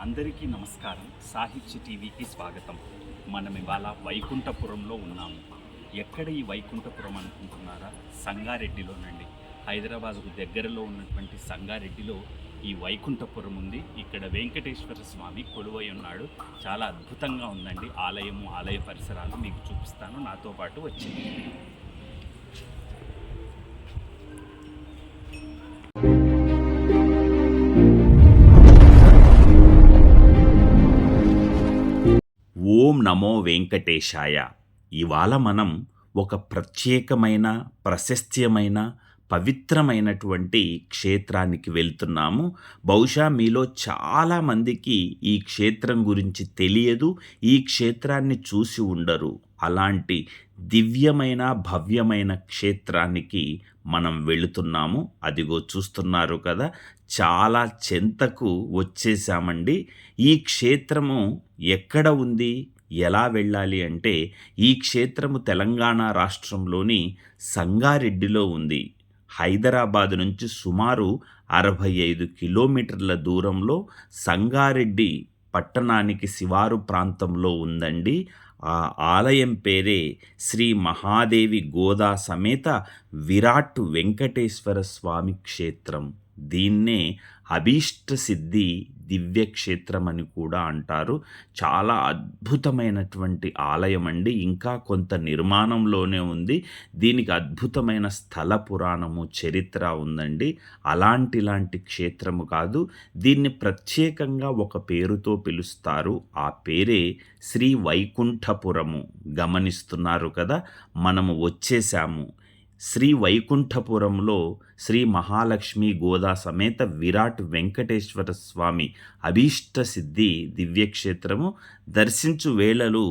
అందరికీ నమస్కారం. సాహిత్య టీవీకి స్వాగతం. మనం ఇవాళ వైకుంఠపురంలో ఉన్నాము. ఎక్కడ ఈ వైకుంఠపురం అనుకుంటున్నారా? సంగారెడ్డిలోనండి. హైదరాబాద్కు దగ్గరలో ఉన్నటువంటి సంగారెడ్డిలో ఈ వైకుంఠపురం ఉంది. ఇక్కడ వెంకటేశ్వర స్వామి కొలువై ఉన్నాడు. చాలా అద్భుతంగా ఉందండి. ఆలయము ఆలయ పరిసరాలు మీకు చూపిస్తాను. నాతో పాటు వచ్చింది నమో వెంకటేశాయ. ఇవాళ మనం ఒక ప్రత్యేకమైన ప్రశస్త్యమైన పవిత్రమైనటువంటి క్షేత్రానికి వెళ్తున్నాము. బహుశా మీలో చాలామందికి ఈ క్షేత్రం గురించి తెలియదు ఈ క్షేత్రాన్ని చూసి ఉండరు. అలాంటి దివ్యమైన భవ్యమైన క్షేత్రానికి మనం వెళుతున్నాము. అదిగో చూస్తున్నారు కదా చాలా చెంతకు వచ్చేసామండి. ఈ క్షేత్రము ఎక్కడ ఉంది? ఎలా వెళ్ళాలి అంటే ఈ క్షేత్రము తెలంగాణ రాష్ట్రంలోని సంగారెడ్డిలో ఉంది. హైదరాబాద్ నుంచి సుమారు అరవై ఐదు కిలోమీటర్ల దూరంలో సంగారెడ్డి పట్టణానికి శివారు ప్రాంతంలో ఉందండి. ఆ ఆలయం పేరే శ్రీ మహాదేవి గోదా సమేత విరాట్ వెంకటేశ్వర స్వామి క్షేత్రం. దీన్నే అభీష్ట సిద్ధి దివ్యక్షేత్రం అని కూడా అంటారు. చాలా అద్భుతమైనటువంటి ఆలయం అండి ఇంకా కొంత నిర్మాణంలోనే ఉంది. దీనికి అద్భుతమైన స్థల పురాణము చరిత్ర ఉందండి. అలాంటి లాంటి క్షేత్రము కాదు. దీన్ని ప్రత్యేకంగా ఒక పేరుతో పిలుస్తారు. ఆ పేరే శ్రీ వైకుంఠపురము. గమనిస్తున్నారు కదా? మనము వచ్చేసాము. శ్రీ వైకుంఠపురంలో శ్రీ మహాలక్ష్మి గోదా సమేత విరాట్ వెంకటేశ్వర స్వామి అభీష్ట సిద్ధి దివ్యక్షేత్రము దర్శించు వేళలు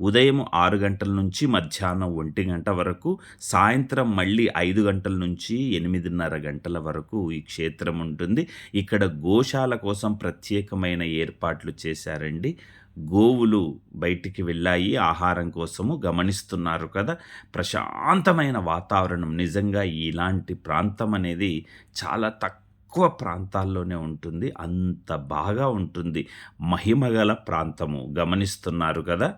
ఉదయం ఆరు గంటల నుంచి మధ్యాహ్నం ఒంటి గంట వరకు సాయంత్రం మళ్ళీ ఐదు గంటల నుంచి ఎనిమిదిన్నర గంటల వరకు ఈ క్షేత్రం ఉంటుంది. ఇక్కడ గోశాల కోసం ప్రత్యేకమైన ఏర్పాట్లు చేశారండి. గోవులు బయటికి వెళ్ళాయి ఆహారం కోసము గమనిస్తున్నారు కదా. ప్రశాంతమైన వాతావరణం. నిజంగా ఇలాంటి ప్రాంతం అనేది చాలా తక్కువ ప్రాంతాల్లోనే ఉంటుంది. అంత బాగా ఉంటుంది. మహిమగల ప్రాంతము. గమనిస్తున్నారు కదా.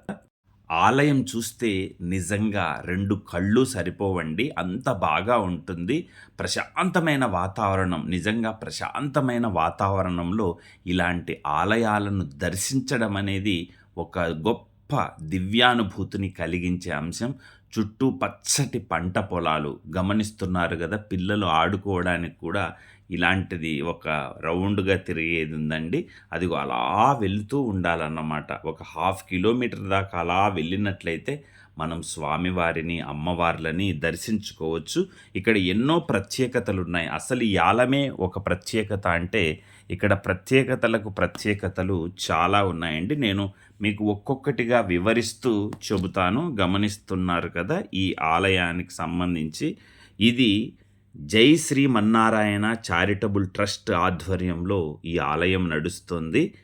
ఆలయం చూస్తే నిజంగా రెండు కళ్ళు సరిపోవండి. అంత బాగా ఉంటుంది. ప్రశాంతమైన వాతావరణం నిజంగా ప్రశాంతమైన వాతావరణంలో ఇలాంటి ఆలయాలను దర్శించడం అనేది ఒక గొప్ప దివ్యానుభూతిని కలిగించే అంశం. చుట్టూ పచ్చటి పంట పొలాలు గమనిస్తున్నారు కదా పిల్లలు ఆడుకోవడానికి కూడా ఇలాంటిది ఒక రౌండ్గా తిరిగేది ఉందండి. అది అలా వెళుతూ ఉండాలన్నమాట. ఒక హాఫ్ కిలోమీటర్ దాకా అలా వెళ్ళినట్లయితే మనం స్వామివారిని అమ్మవార్లని దర్శించుకోవచ్చు. ఇక్కడ ఎన్నో ప్రత్యేకతలు ఉన్నాయి. అసలు ఈ ఆలమే ఒక ప్రత్యేకత అంటే ఇక్కడ ప్రత్యేకతలకు ప్రత్యేకతలు చాలా ఉన్నాయండి. నేను మీకు ఒక్కొక్కటిగా వివరిస్తూ చెబుతాను. గమనిస్తున్నారు కదా ఈ ఆలయానికి సంబంధించి. ఇది జై శ్రీమన్నారాయణ చారిటబుల్ ట్రస్ట్ ఆధ్వర్యంలో ఈ ఆలయం నడుస్తుంది.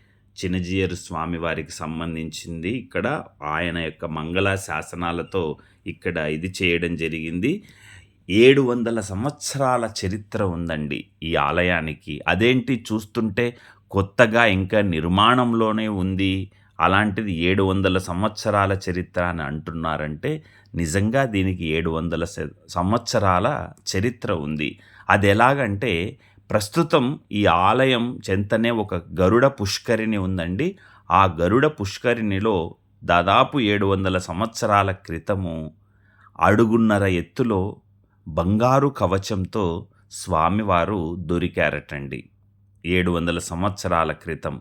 చినజీయరు స్వామివారికి సంబంధించింది. ఇక్కడ ఆయన యొక్క మంగళ శాసనాలతో ఇక్కడ ఇది చేయడం జరిగింది. ఏడు వందల సంవత్సరాల చరిత్ర ఉందండి ఈ ఆలయానికి. అదేంటి చూస్తుంటే కొత్తగా ఇంకా నిర్మాణంలోనే ఉంది. అలాంటిది ఏడు వందల సంవత్సరాల చరిత్ర అని అంటున్నారంటే నిజంగా దీనికి ఏడు వందల సంవత్సరాల చరిత్ర ఉంది. అది ఎలాగంటే ప్రస్తుతం ఈ ఆలయం చెంతనే ఒక గరుడ పుష్కరిణి ఉందండి. ఆ గరుడ పుష్కరిణిలో దాదాపు ఏడు వందల సంవత్సరాల క్రితము అడుగున్నర ఎత్తులో బంగారు కవచంతో స్వామివారు దొరికారటండి. ఏడు వందల సంవత్సరాల క్రితం.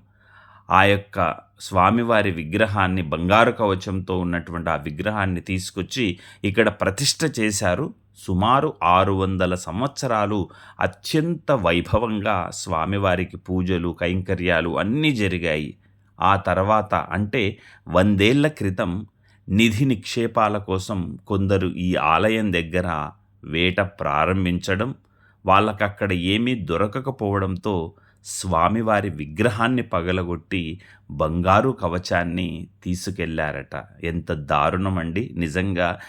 ఆ యొక్క స్వామివారి విగ్రహాన్ని బంగారు కవచంతో ఉన్నటువంటి ఆ విగ్రహాన్ని తీసుకొచ్చి ఇక్కడ ప్రతిష్ట చేశారు. సుమారు ఆరు వందల సంవత్సరాలు అత్యంత వైభవంగా స్వామివారికి పూజలు కైంకర్యాలు అన్నీ జరిగాయి. ఆ తర్వాత అంటే వందేళ్ళ క్రితం నిధి నిక్షేపాల కోసం కొందరు ఈ ఆలయం దగ్గర వేట ప్రారంభించడం వాళ్ళకక్కడ ఏమీ దొరకకపోవడంతో స్వామివారి విగ్రహాన్ని పగలగొట్టి బంగారు కవచాన్ని తీసుకెళ్ళారట. ఎంత దారుణం అండి నిజంగా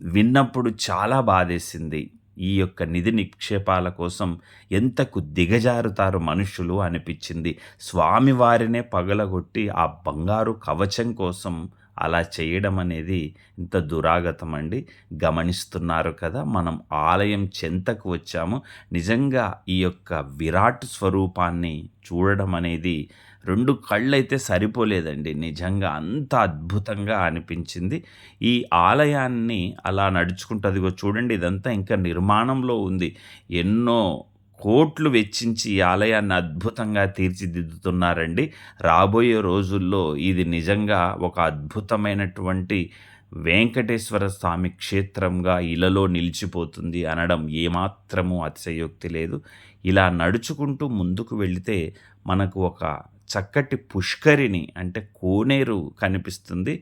విన్నప్పుడు చాలా బాధేసింది. ఈ యొక్క నిధి నిక్షేపాల కోసం ఎంతకు దిగజారుతారు మనుషులు అనిపించింది. స్వామివారినే పగలగొట్టి ఆ బంగారు కవచం కోసం అలా చేయడం అనేది ఇంత దురాగతం అండి గమనిస్తున్నారు కదా మనం ఆలయం చెంతకు వచ్చాము. నిజంగా ఈ యొక్క విరాట్ స్వరూపాన్ని చూడడం అనేది రెండు కళ్ళైతే సరిపోలేదండి. నిజంగా అంత అద్భుతంగా అనిపించింది. ఈ ఆలయాన్ని అలా నడుచుకుంటుందిగో చూడండి ఇదంతా ఇంకా నిర్మాణంలో ఉంది. ఎన్నో కోట్లు వెచ్చించి ఈ ఆలయాన్ని అద్భుతంగా తీర్చిదిద్దుతున్నారండి. రాబోయే రోజుల్లో ఇది నిజంగా ఒక అద్భుతమైనటువంటి వెంకటేశ్వర స్వామి క్షేత్రంగా ఇలలో నిలిచిపోతుంది అనడం ఏమాత్రము అతిశయోక్తి లేదు. ఇలా నడుచుకుంటూ ముందుకు వెళితే మనకు ఒక చక్కటి పుష్కరిణి అంటే కోనేరు కనిపిస్తుంది.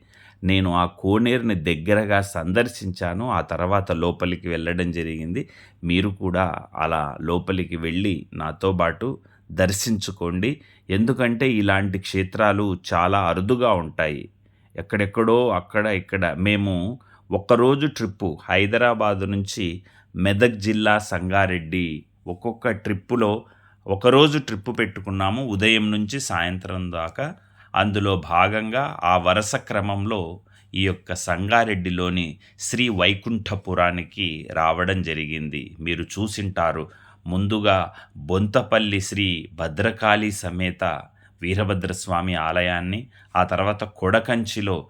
నేను ఆ కోనేరుని దగ్గరగా సందర్శించాను. ఆ తర్వాత లోపలికి వెళ్ళడం జరిగింది. మీరు కూడా అలా లోపలికి వెళ్ళి నాతో పాటు దర్శించుకోండి. ఎందుకంటే ఇలాంటి క్షేత్రాలు చాలా అరుదుగా ఉంటాయి. ఎక్కడెక్కడో అక్కడ ఇక్కడ మేము ఒక్కరోజు ట్రిప్పు హైదరాబాదు నుంచి మెదక్ జిల్లా సంగారెడ్డి ఒక్కొక్క ట్రిప్పులో ఒకరోజు ట్రిప్పు పెట్టుకున్నాము. ఉదయం నుంచి సాయంత్రం దాకా అందులో భాగంగా ఆ వరుస క్రమంలో ఈ యొక్క సంగారెడ్డిలోని శ్రీ వైకుంఠపురానికి రావడం జరిగింది. మీరు చూసింటారు. ముందుగా బొంతపల్లి శ్రీ భద్రకాళి సమేత వీరభద్రస్వామి ఆలయాన్ని ఆ తర్వాత కొడకంచిలో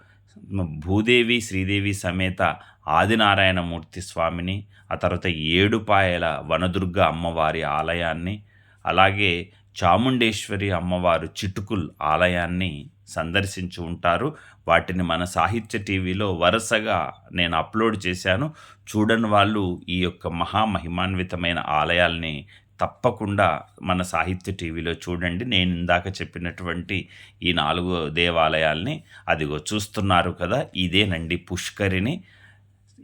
భూదేవి శ్రీదేవి సమేత ఆదినారాయణమూర్తి స్వామిని ఆ తర్వాత ఏడుపాయల వనదుర్గ అమ్మవారి ఆలయాన్ని అలాగే చాముండేశ్వరి అమ్మవారు చిటుకుల్ ఆలయాన్ని సందర్శించి ఉంటారు. వాటిని మన సాహిత్య టీవీలో వరుసగా నేను అప్లోడ్ చేశాను. చూడని వాళ్ళు ఈ యొక్క మహామహిమాన్వితమైన ఆలయాల్ని తప్పకుండా మన సాహిత్య టీవీలో చూడండి. నేను ఇందాక చెప్పినటువంటి ఈ నాలుగు దేవాలయాల్ని అదిగో చూస్తున్నారు కదా ఇదేనండి పుష్కరిని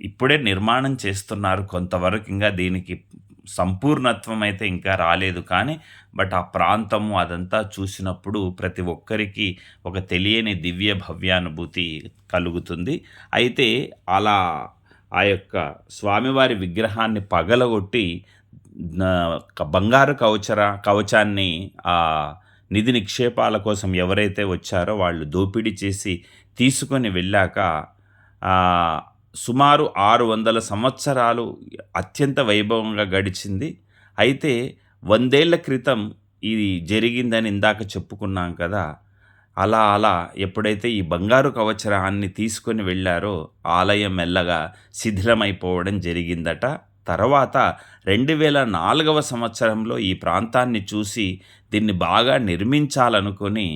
ఇప్పుడే నిర్మాణం చేస్తున్నారు కొంతవరకు ఇంకా దీనికి సంపూర్ణత్వం అయితే ఇంకా రాలేదు. కానీ బట్ ఆ ప్రాంతము అదంతా చూసినప్పుడు ప్రతి ఒక్కరికి ఒక తెలియని దివ్య భవ్యానుభూతి కలుగుతుంది. అయితే అలా ఆ యొక్క స్వామివారి విగ్రహాన్ని పగలగొట్టి బంగారు కవచర కవచాన్ని ఆ నిధి నిక్షేపాల కోసం ఎవరైతే వచ్చారో వాళ్ళు దోపిడీ చేసి తీసుకొని వెళ్ళాక సుమారు ఆరు వందల సంవత్సరాలు అత్యంత వైభవంగా గడిచింది. అయితే వందేళ్ళ క్రితం ఇది జరిగిందని ఇందాక చెప్పుకున్నాం కదా. అలా అలా ఎప్పుడైతే ఈ బంగారు కవచరాన్ని తీసుకొని వెళ్ళారో ఆలయం మెల్లగా శిథిలమైపోవడం జరిగిందట. తర్వాత రెండు వేల నాలుగవ సంవత్సరంలో ఈ ప్రాంతాన్ని చూసి దీన్ని బాగా నిర్మించాలనుకొని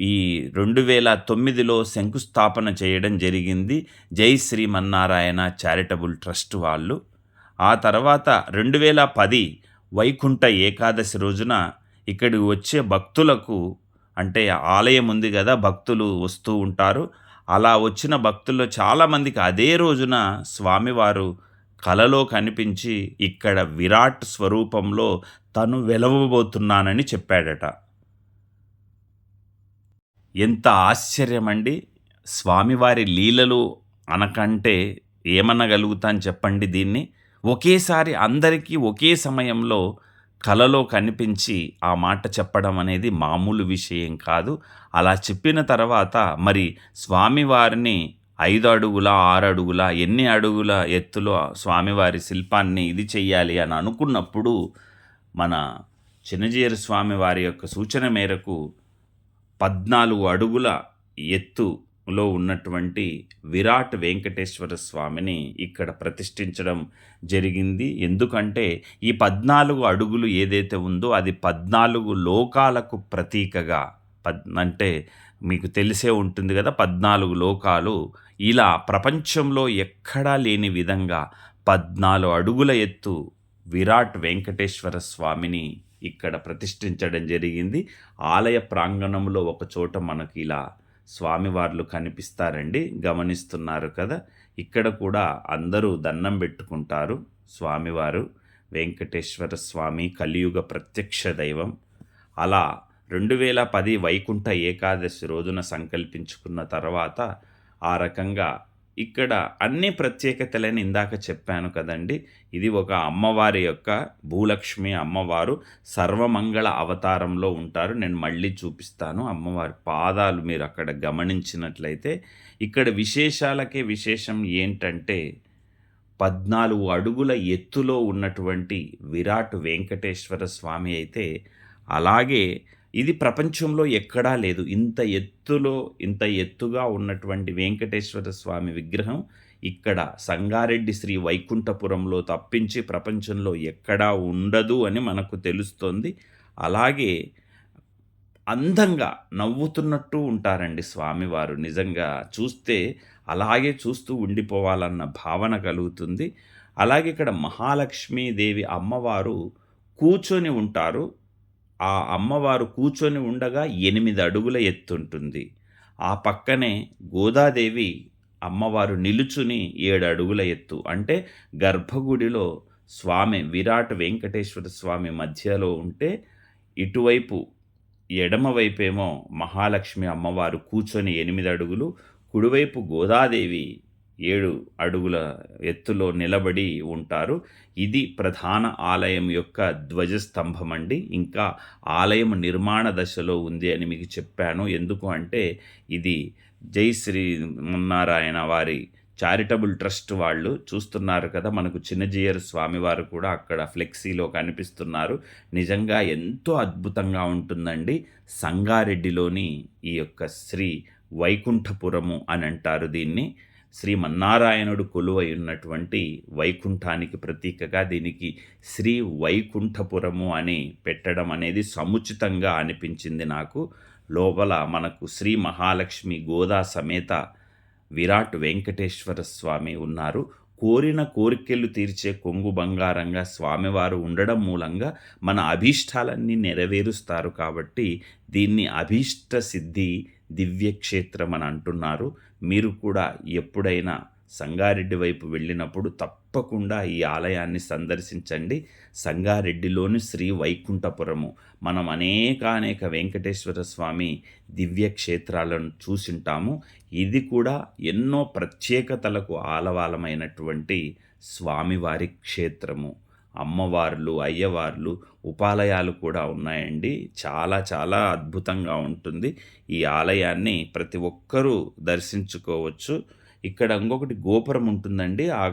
ఈ రెండు వేల తొమ్మిదిలో శంకుస్థాపన చేయడం జరిగింది. జై శ్రీమన్నారాయణ చారిటబుల్ ట్రస్ట్ వాళ్ళు. ఆ తర్వాత రెండు వేల పది వైకుంఠ ఏకాదశి రోజున ఇక్కడికి వచ్చే భక్తులకు అంటే ఆలయం ఉంది కదా భక్తులు వస్తూ ఉంటారు. అలా వచ్చిన భక్తుల్లో చాలామందికి అదే రోజున స్వామివారు కలలో కనిపించి ఇక్కడ విరాట్ స్వరూపంలో తను వెలవబోతున్నానని చెప్పాడట. ఎంత ఆశ్చర్యమండి. స్వామివారి లీలలు అనకంటే ఏమనగలుగుతాను చెప్పండి దీన్ని. ఒకేసారి అందరికీ ఒకే సమయంలో కలలో కనిపించి ఆ మాట చెప్పడం అనేది మామూలు విషయం కాదు. అలా చెప్పిన తర్వాత మరి స్వామివారిని ఐదు అడుగుల ఆరు అడుగుల ఎన్ని అడుగుల ఎత్తులో స్వామివారి శిల్పాన్ని ఇది చెయ్యాలి అని అనుకున్నప్పుడు మన చిన్నజీయరు స్వామి వారి యొక్క సూచన మేరకు పద్నాలుగు అడుగుల ఎత్తులో ఉన్నటువంటి విరాట్ వెంకటేశ్వర స్వామిని ఇక్కడ ప్రతిష్ఠించడం జరిగింది. ఎందుకంటే ఈ పద్నాలుగు అడుగులు ఏదైతే ఉందో అది పద్నాలుగు లోకాలకు ప్రతీకగా పద్ అంటే మీకు తెలిసే ఉంటుంది కదా పద్నాలుగు లోకాలు. ఇలా ప్రపంచంలో ఎక్కడా లేని విధంగా పద్నాలుగు అడుగుల ఎత్తు విరాట్ వెంకటేశ్వర స్వామిని ఇక్కడ ప్రతిష్ఠించడం జరిగింది. ఆలయ ప్రాంగణంలో ఒక చోట మనకి ఇలా స్వామివార్లు కనిపిస్తారండి. గమనిస్తున్నారు కదా. ఇక్కడ కూడా అందరూ దండం పెట్టుకుంటారు స్వామివారు. వెంకటేశ్వర స్వామి కలియుగ ప్రత్యక్ష దైవం. అలా రెండు వేల పది వైకుంఠ ఏకాదశి రోజున సంకల్పించుకున్న తర్వాత ఆ రకంగా ఇక్కడ అన్ని ప్రత్యేకతలని ఇందాక చెప్పాను కదండి. ఇది ఒక అమ్మవారి యొక్క భూలక్ష్మి అమ్మవారు సర్వమంగళ అవతారంలో ఉంటారు. నేను మళ్ళీ చూపిస్తాను. అమ్మవారి పాదాలు మీరు అక్కడ గమనించినట్లయితే ఇక్కడ విశేషాలకే విశేషం ఏంటంటే పద్నాలుగు అడుగుల ఎత్తులో ఉన్నటువంటి విరాట్ వెంకటేశ్వర స్వామి అయితే అలాగే ఇది ప్రపంచంలో ఎక్కడా లేదు. ఇంత ఎత్తులో ఇంత ఎత్తుగా ఉన్నటువంటి వెంకటేశ్వర స్వామి విగ్రహం ఇక్కడ సంగారెడ్డి శ్రీ వైకుంఠపురంలో తప్పించి ప్రపంచంలో ఎక్కడా ఉండదు అని మనకు తెలుస్తోంది. అలాగే అందంగా నవ్వుతున్నట్టు ఉంటారండి స్వామివారు. నిజంగా చూస్తే అలాగే చూస్తూ ఉండిపోవాలన్న భావన కలుగుతుంది. అలాగే ఇక్కడ మహాలక్ష్మీదేవి అమ్మవారు కూర్చొని ఉంటారు. ఆ అమ్మవారు కూర్చొని ఉండగా ఎనిమిది అడుగుల ఎత్తుంటుంది. ఆ పక్కనే గోదాదేవి అమ్మవారు నిలుచుని ఏడు అడుగుల ఎత్తు. అంటే గర్భగుడిలో స్వామి విరాట్ వెంకటేశ్వర స్వామి మధ్యలో ఉంటే ఇటువైపు ఎడమవైపేమో మహాలక్ష్మి అమ్మవారు కూర్చొని ఎనిమిది అడుగులు కుడివైపు గోదాదేవి ఏడు అడుగుల ఎత్తులో నిలబడి ఉంటారు. ఇది ప్రధాన ఆలయం యొక్క ధ్వజస్తంభం అండి ఇంకా ఆలయం నిర్మాణ దశలో ఉంది అని మీకు చెప్పాను. ఎందుకు అంటే ఇది జై శ్రీ నారాయణ వారి చారిటబుల్ ట్రస్ట్ వాళ్ళు చూస్తున్నారు కదా. మనకు చిన్నజీయర్ స్వామివారు కూడా అక్కడ ఫ్లెక్సీలో కనిపిస్తున్నారు. నిజంగా ఎంతో అద్భుతంగా ఉంటుందండి. సంగారెడ్డిలోని ఈ యొక్క శ్రీ వైకుంఠపురము అని అంటారు దీన్ని. శ్రీమన్నారాయణుడు కొలువై ఉన్నటువంటి వైకుంఠానికి ప్రతీకగా దీనికి శ్రీ వైకుంఠపురము అని పెట్టడం అనేది సముచితంగా అనిపించింది నాకు. లోపల మనకు శ్రీ మహాలక్ష్మి గోదా సమేత విరాట్ వెంకటేశ్వర స్వామి ఉన్నారు. కోరిన కోరికలు తీర్చే కొంగు బంగారంగా స్వామివారు ఉండడం మూలంగా మన అభీష్టాలన్నీ నెరవేరుస్తారు కాబట్టి దీన్ని అభీష్ట సిద్ధి దివ్యక్షేత్రం అని అంటున్నారు. మీరు కూడా ఎప్పుడైనా సంగారెడ్డి వైపు వెళ్ళినప్పుడు తప్పకుండా ఈ ఆలయాన్ని సందర్శించండి. సంగారెడ్డిలోని శ్రీ వైకుంఠపురము. మనం అనేక అనేక వెంకటేశ్వర స్వామి దివ్య క్షేత్రాలను చూసింటాము. ఇది కూడా ఎన్నో ప్రత్యేకతలకు ఆలవాలమైనటువంటి స్వామివారి క్షేత్రము. అమ్మవార్లు అయ్యవార్లు ఉపాలయాలు కూడా ఉన్నాయండి. చాలా చాలా అద్భుతంగా ఉంటుంది. ఈ ఆలయాన్ని ప్రతి ఒక్కరూ దర్శించుకోవచ్చు. ఇక్కడ ఇంకొకటి గోపురం ఉంటుందండి. ఆ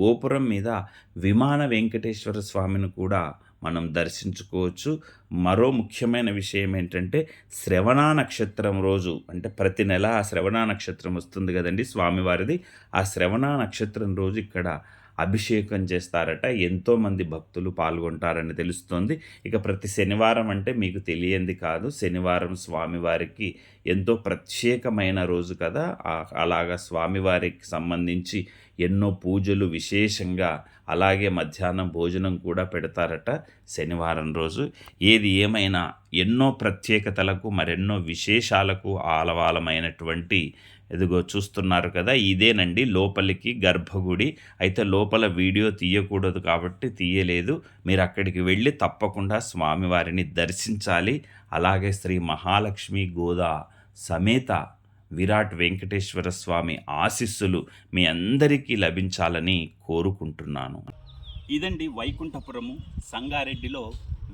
గోపురం మీద విమాన వెంకటేశ్వర స్వామిని కూడా మనం దర్శించుకోవచ్చు. మరో ముఖ్యమైన విషయం ఏంటంటే శ్రవణ నక్షత్రం రోజు అంటే ప్రతి నెల ఆ శ్రవణ నక్షత్రం వస్తుంది కదండి స్వామివారిది. ఆ శ్రవణ నక్షత్రం రోజు ఇక్కడ అభిషేకం చేస్తారట. ఎంతోమంది భక్తులు పాల్గొంటారని తెలుస్తోంది. ఇక ప్రతి శనివారం అంటే మీకు తెలియంది కాదు. శనివారం స్వామివారికి ఎంతో ప్రత్యేకమైన రోజు కదా. అలాగా స్వామివారికి సంబంధించి ఎన్నో పూజలు విశేషంగా అలాగే మధ్యాహ్నం భోజనం కూడా పెడతారట శనివారం రోజు. ఏది ఏమైనా ఎన్నో ప్రత్యేకతలకు మరెన్నో విశేషాలకు ఆలవాలమైనటువంటి ఎదుగో చూస్తున్నారు కదా ఇదేనండి లోపలికి గర్భగుడి. అయితే లోపల వీడియో తీయకూడదు కాబట్టి తీయలేదు. మీరు అక్కడికి వెళ్ళి తప్పకుండా స్వామివారిని దర్శించాలి. అలాగే శ్రీ మహాలక్ష్మి గోదా సమేత విరాట్ వెంకటేశ్వర స్వామి ఆశీస్సులు మీ అందరికీ లభించాలని కోరుకుంటున్నాను. ఇదండి వైకుంఠపురము సంగారెడ్డిలో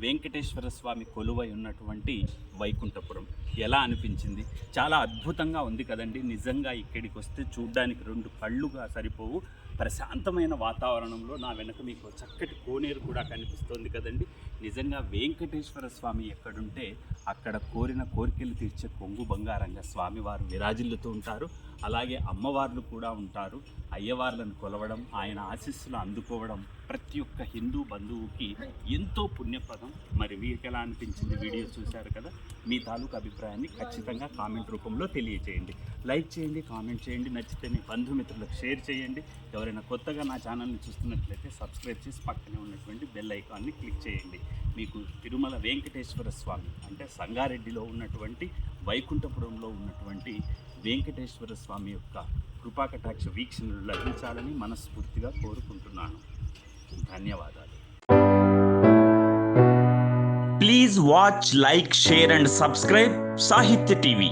వెంకటేశ్వర స్వామి కొలువై ఉన్నటువంటి వైకుంఠపురం. ఎలా అనిపించింది? చాలా అద్భుతంగా ఉంది కదండి. నిజంగా ఇక్కడికి వస్తే చూడ్డానికి రెండు కళ్ళుగా సరిపోవు. ప్రశాంతమైన వాతావరణంలో నా వెనక మీకు చక్కటి కోనేరు కూడా కనిపిస్తోంది కదండి. నిజంగా వెంకటేశ్వర స్వామి ఎక్కడుంటే అక్కడ కోరిన కోరికలు తీర్చే కొంగు బంగారంగా స్వామివారు విరాజిల్లుతూ ఉంటారు. అలాగే అమ్మవార్లు కూడా ఉంటారు. అయ్యవార్లను కొలవడం ఆయన ఆశీస్సులు అందుకోవడం ప్రతి ఒక్క హిందూ బంధువుకి ఎంతో పుణ్యప్రదం. మరి మీకు ఎలా అనిపించింది వీడియో చూశారు కదా? మీ తాలూకు అభిప్రాయాన్ని ఖచ్చితంగా కామెంట్ రూపంలో తెలియచేయండి. లైక్ చేయండి కామెంట్ చేయండి నచ్చితే మీ బంధుమిత్రులకు షేర్ చేయండి. ఎవరైనా కొత్తగా నా ఛానల్ని చూస్తున్నట్లయితే సబ్స్క్రైబ్ చేసి పక్కనే ఉన్నటువంటి బెల్ ఐకాన్ని క్లిక్ చేయండి. మీకు తిరుమల వెంకటేశ్వర స్వామి అంటే సంగారెడ్డిలో ఉన్నటువంటి వైకుంఠపురంలో ఉన్నటువంటి వెంకటేశ్వర స్వామి యొక్క కృపాకటాక్ష వీక్షణలు లభించాలని మనస్ఫూర్తిగా కోరుకుంటున్నాను. ధన్యవాదాలు. Please watch like share and subscribe Sahitya TV